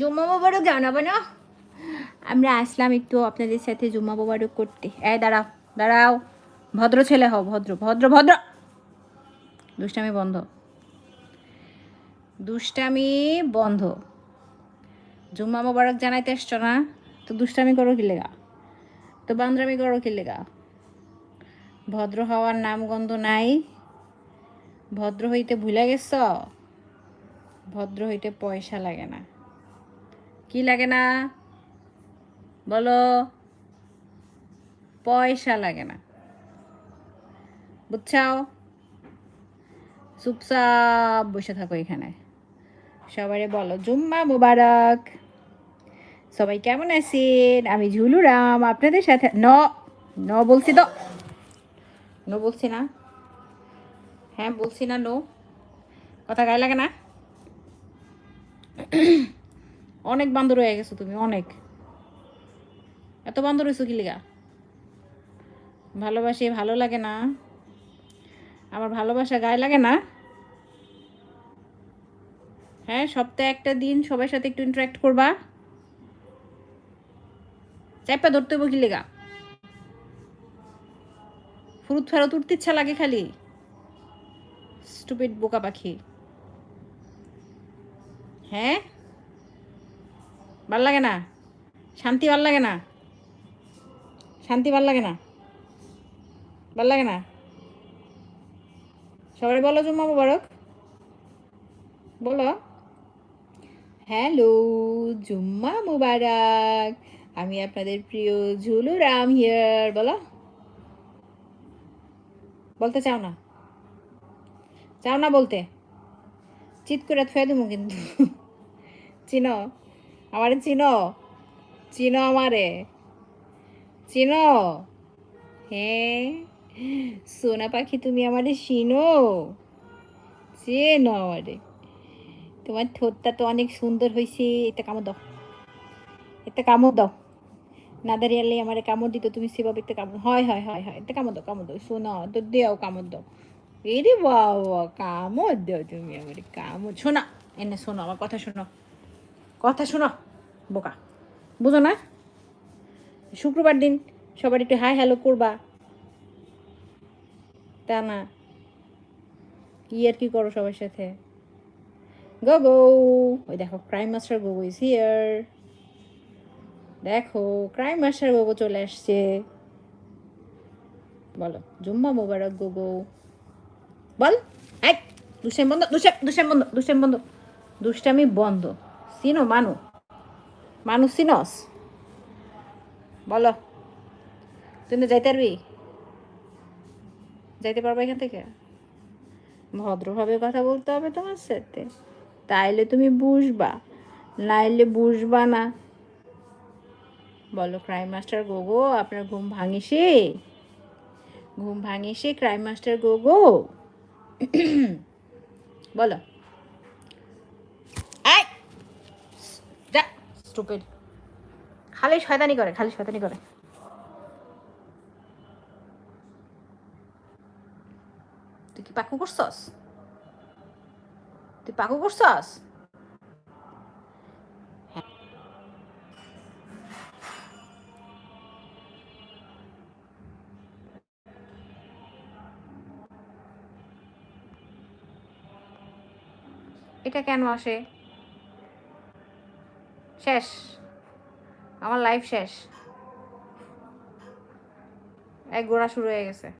জুম্মা মোবারক জানাব না আমরা আসলাম একটু আপনাদের সাথে জুম্মা মোবারক করতে। এই দাঁড়াও দাঁড়াও। ভদ্র ছেলে হও, ভদ্র ভদ্র ভদ্র। দুষ্টামি বন্ধ। দুষ্টামি বন্ধ। জুম্মা মোবারক জানাইতে এসছো না? তো দুষ্টামি করো কি লেগা? তো বান্দ্রামি করো কি লেগা? ভদ্র হওয়ার নাম গন্ধ নাই। ভদ্র হইতে ভুলে গেছ? ভদ্র হইতে পয়সা লাগে না। কি লাগে না? বলো। পয়সা লাগে না। বুঝছাও? চুপচাপ বসে থাকো এখানে। সবাই বলো, জুম্মা মুবারক। সবাই কেমন আছেন? আমি ঝুলুরাম আপনাদের সাথে ন ন বলছি তো। নো বলছি না? হ্যাঁ বলছি না, নো। কথা গায়ে লাগে না? অনেক বান্দর হয়ে গেছো তুমি, অনেক। এত বান্দর হয়েছো কি লিগা? ভালোবাসি, ভালো লাগে না। আমার ভালোবাসা গায়ে লাগে না। হ্যাঁ সপ্তাহে একটা দিন সবার সাথে একটু ইন্টারাক্ট করবা। চাইপা ধরতে হইব কি লেগা? ফুরুত ফেরত উঠতে ইচ্ছা লাগে খালি। স্টুপিড বোকা পাখি। হ্যাঁ? ভালো লাগে না? শান্তি ভালো লাগে না? শান্তি ভালো লাগে না? ভালো লাগে না? সবাই বলো জুম্মা মুবারক। বলো। হ্যালো, জুম্মা মুবারক। আমি আপনাদের প্রিয় ঝুলু রাম হিয়ার বলো। বলতে চাও না? চাও না বলতে? চিৎ করে থুয়ে দেবো কিন্তু। চিনো? আমারে চিনো? চিনো আমারে? চিনো? হ্যাঁ সোনা পাখি তুমি আমারে চিনো? চেনো আমারে। তোমার ঠোঁটটা তো অনেক সুন্দর হয়েছে এটা কামড় দাও। এটা কামড় দাও। না দাঁড়িয়ে আমারে কামড় দিত, তুমি সেভাবে একটা কামড়, হয় হয় হয় হয়, এটা কামড় দাও কামড় দাও শোনা তো দেও কামড় দাও। এরে বাবা, কামড় দাও তুমি আমারে, কামড় শোনা এনে শোনো আমার কথা শোনো। কথা শোনো, বোকা। বুঝো না? শুক্রবার দিন সবার একটু হাই হ্যালো করবা। তা না, কি আর কি করো সবার সাথে? গো গো ওই দেখো crime master Gogo is here দেখো ক্রাইম মাস্টার গোগো চলে আসছে। বলো, জুম্মা মোবারক গোগো। বল এক দুষ্টামি বন্ধ দুষ্টাম দুষ্টামি বন্ধ দুষ্টামি বন্ধ। দুষ্টামি বন্ধ। চিনো মানু। মানু চিনস বলো। না যাইতে পারবি? যাইতে পারব এখান থেকে? ভদ্রভাবে কথা বলতে হবে তোমার সাথে। তাইলে তুমি বুঝবা, নাইলে বুঝবা না। বলো ক্রাইম মাস্টার গোগো আপনার ঘুম ভাঙিসে? ঘুম ভাঙিসে ক্রাইম মাস্টার গোগো বলো। স্টুপিড খালি শয়তানি করে, খালি শয়তানি করে। তুই কি পাকু করছস? তুই পাকু করছস। এটা কেন আসে? শেষ। আমার লাইফ শেষ। এক গোড়া শুরু হয়ে গেছে।